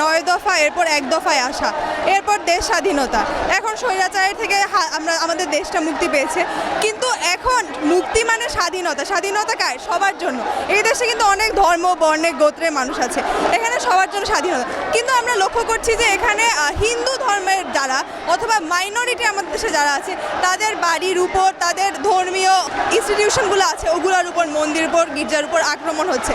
নয় দফা, এরপর এক দফায় আসা, এরপর দেশ স্বাধীনতা। এখন স্বৈরাচারের থেকে আমরা, আমাদের দেশটা মুক্তি পেয়েছে। কিন্তু এখন মুক্তি মানে স্বাধীনতা। স্বাধীনতা কায় সবার জন্য। এই দেশে কিন্তু অনেক ধর্ম বর্ণের গোত্রের মানুষ আছে। এখানে সবার জন্য স্বাধীনতা। কিন্তু আমরা লক্ষ্য করছি যে এখানে হিন্দু ধর্মের যারা অথবা মাইনরিটি আমাদের দেশে যারা আছে, তাদের বাড়ির উপর, তাদের ধর্মীয় ইনস্টিটিউশনগুলো আছে, ওগুলোর উপর মন্দির উপর, গির্জার উপর আক্রমণ হচ্ছে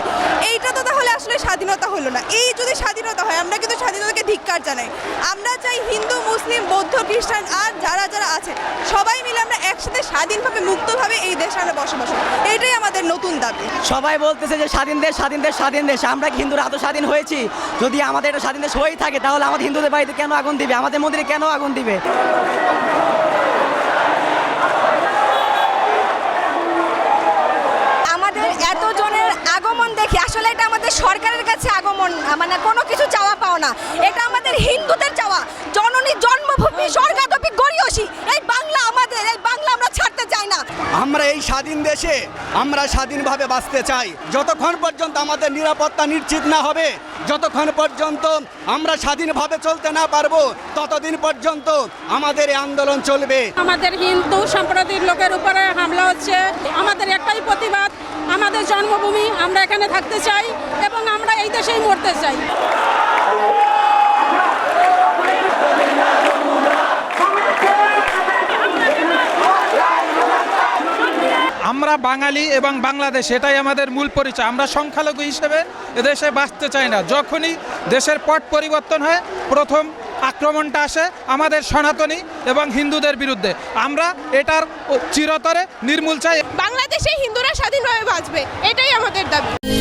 এইটা তো তাহলে আসলে স্বাধীনতা হলো না। এই যদি স্বাধীনতা হয়, আমরা কিন্তু স্বাধীনতাকে ধিক্কার জানাই। আমরা চাই হিন্দু, মুসলিম, বৌদ্ধ, খ্রিস্টান, আর যারা যারা আছে, সবাই মিলে আমরা একসাথে স্বাধীনভাবে, মুক্তভাবে এই দেশে আমরা বসবাস করি। এইটাই আমাদের নতুন দাবি। সবাই বলতেছে যে স্বাধীন দেশ স্বাধীন দেশ স্বাধীন দেশ। আমরা কি হিন্দুরা এত স্বাধীন হয়েছি? যদি আমাদের এটা স্বাধীন দেশ হয়েই থাকে, তাহলে আমাদের হিন্দুদের বাড়িতে কেন আগুন দিবে? আমাদের মন্দিরে কেন আগুন দিবে আমাদের এতজনের আগমন দেখে আসলে এটা আমাদের সরকারের কাছে আগমন মানে কোনো কিছু চাওয়া পাও না। এটা আমাদের হিন্দুদের চাওয়া। জননী জন্মভূমি স্বর্গাদপি গরিয়সী এই বাংলা আমাদের এই বাংলা আমরা ছাড়তে চাই না। আমরা এই স্বাধীন দেশে আমরা স্বাধীনভাবে বাঁচতে চাই। যতক্ষণ পর্যন্ত আমাদের নিরাপত্তা নিশ্চিত না হবে যতক্ষণ পর্যন্ত আমরা স্বাধীনভাবে চলতে না পারব ততদিন পর্যন্ত আমাদের এই আন্দোলন চলবে। আমাদের হিন্দু সম্প্রদায়ের লোকের উপরে হামলা হচ্ছে। আমাদের একটাই প্রতিবাদ আমাদের জন্মভূমি আমরা এখানে থাকতে চাই এবং আমরা এই দেশেই মরতে চাই। আমরা বাঙালি এবং বাংলাদেশ, এটাই আমাদের মূল পরিচয়। আমরা সংখ্যালঘু হিসেবে এদেশে বাঁচতে চাই না। যখনই দেশের পট পরিবর্তন হয়, প্রথম আক্রমণটা আসে আমাদের সনাতনী এবং হিন্দুদের বিরুদ্ধে। আমরা এটার চিরতরে নির্মূল চাই। বাংলাদেশে হিন্দুরা স্বাধীনভাবে বাঁচবে, এটাই আমাদের দাবি।